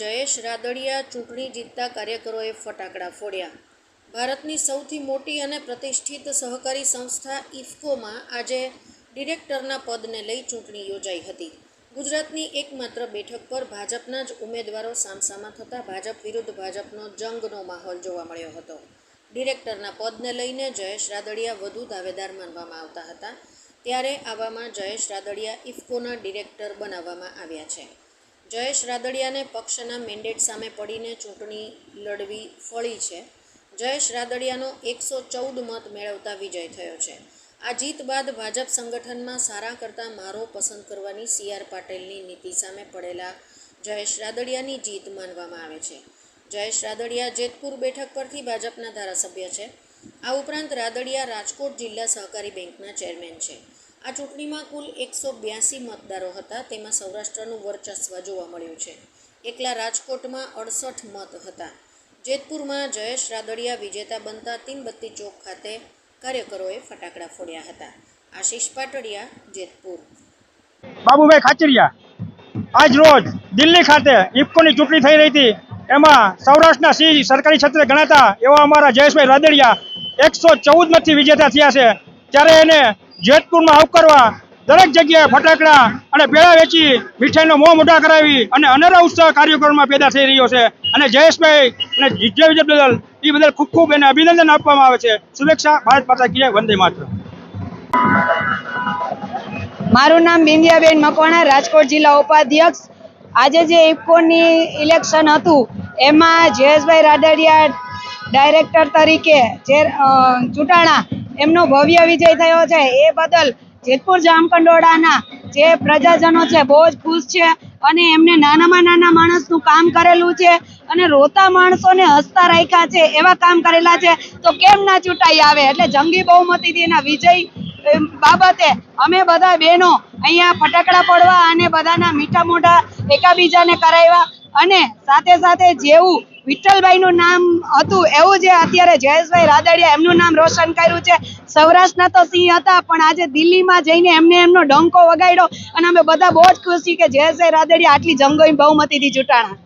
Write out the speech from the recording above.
જયેશ રાદડિયા ચૂંટણી જીતતા કાર્યકરોએ ફટાકડા ફોડ્યા. ભારતની સૌથી મોટી અને પ્રતિષ્ઠિત સહકારી સંસ્થા ઇફકોમાં આજે ડિરેક્ટરના પદને લઈ ચૂંટણી યોજાઈ હતી. ગુજરાતની એકમાત્ર બેઠક પર ભાજપના જ ઉમેદવારો સામસામા થતાં ભાજપ વિરુદ્ધ ભાજપનો જંગનો માહોલ જોવા મળ્યો હતો. ડિરેક્ટરના પદને લઈને જયેશ રાદડિયા વધુ દાવેદાર માનવામાં આવતા હતા. ત્યારે આવામાં જયેશ રાદડિયા ઇફકોના ડિરેક્ટર બનાવવામાં આવ્યા છે. જયેશ રાદડિયાને પક્ષના મેન્ડેટ સામે પડીને ચૂંટણી લડવી ફળી છે. જયેશ રાદડિયાનો એકસો ચૌદ મત મેળવતા વિજય થયો છે. આ જીત બાદ ભાજપ સંગઠનમાં સારા કરતાં મારો પસંદ કરવાની સી આર પાટીલની નીતિ સામે પડેલા જયેશ રાદડિયાની જીત માનવામાં આવે છે. જયેશ રાદડિયા જેતપુર બેઠક પરથી ભાજપના ધારાસભ્ય છે. આ ઉપરાંત રાદડિયા રાજકોટ જિલ્લા સહકારી બેંકના ચેરમેન છે. આ ચૂંટણીમાં કુલ એકસો બ્યાસી મતદારો હતા. તેમાં સૌરાષ્ટ્રનું વર્ચસ્વ જોવા મળ્યું છે. એકલા રાજકોટમાં અડસઠ મત હતા. જેતપુરમાં જયેશ રાદડિયા વિજેતા બનતા તીનબત્તી ચોક ખાતે કાર્યકરોએ ફટાકડા ફોડ્યા હતા. આશીષ પાટડિયા, જેતપુર. બાબુભાઈ ખાચરિયા, આજ રોજ દિલ્હી ખાતે ઇફકોની ચૂંટણી થઈ રહી હતી. એમાં સૌરાષ્ટ્રના સિંહ સરકારી ક્ષેત્રે ગણાતા એવા અમારા જયેશભાઈ રાદડિયા એકસો ચૌદ મતથી વિજેતા થયા છે. ત્યારે એને જેતપુરમાં આવકારવા દરેક જગ્યાએ ફટાકડા અને પેડા વેચી મીઠાઈનો મોં મોટા કરાવી અને અનેરા ઉત્સાહ કાર્યક્રમમાં પેદા થઈ રહ્યો છે. અને જયેશભાઈ અને વિજય વિજય બદલ એ બદલ ખૂબ ખૂબ એને અભિનંદન આપવામાં આવે છે. શુભેચ્છા, ભારત માતા કીએ વંદે માત્ર મારું નામ બિંદિયાબેન મકવાણા, રાજકોટ જિલ્લા ઉપાધ્યક્ષ. આજે જે ઇફકોની ઇલેક્શન હતું, એમાં જયેશભાઈ રાદડિયા ડાયરેક્ટર તરીકે જે ચૂંટાણા એમનો ભવ્ય વિજય થયો છે. એ બદલ જેતપુર જામકંડોળાના જે પ્રજાજનો છે બહુ જ ખુશ છે અને એમને નાનામાં નાના માણસનું કામ કરેલું છે અને રોતા માણસોને હસતા રાખ્યા છે, એવા કામ કરેલા છે. તો કેમ ના ચૂંટાઈ આવે? એટલે જંગી બહુમતીથી એના વિજય બાબતે અમે બધા બહેનો અહીંયા ફટાકડા પડવા અને બધાના મીઠા મોઢા એકાબીજાને કરાવ્યા અને સાથે સાથે જેવું વિઠ્ઠલભાઈનું નામ હતું. એવું જે અત્યારે જયેશભાઈ રાદડિયા એમનું નામ રોશન કર્યું છે. સૌરાષ્ટ્રના તો સિંહ હતા, પણ આજે દિલ્હીમાં જઈને એમને એમનો ડંકો વગાડ્યો અને અમે બધા બહુ જ ખુશી કે જયેશભાઈ રાદડિયા આટલી જંગોઈ બહુમતીથી ચૂંટાણા.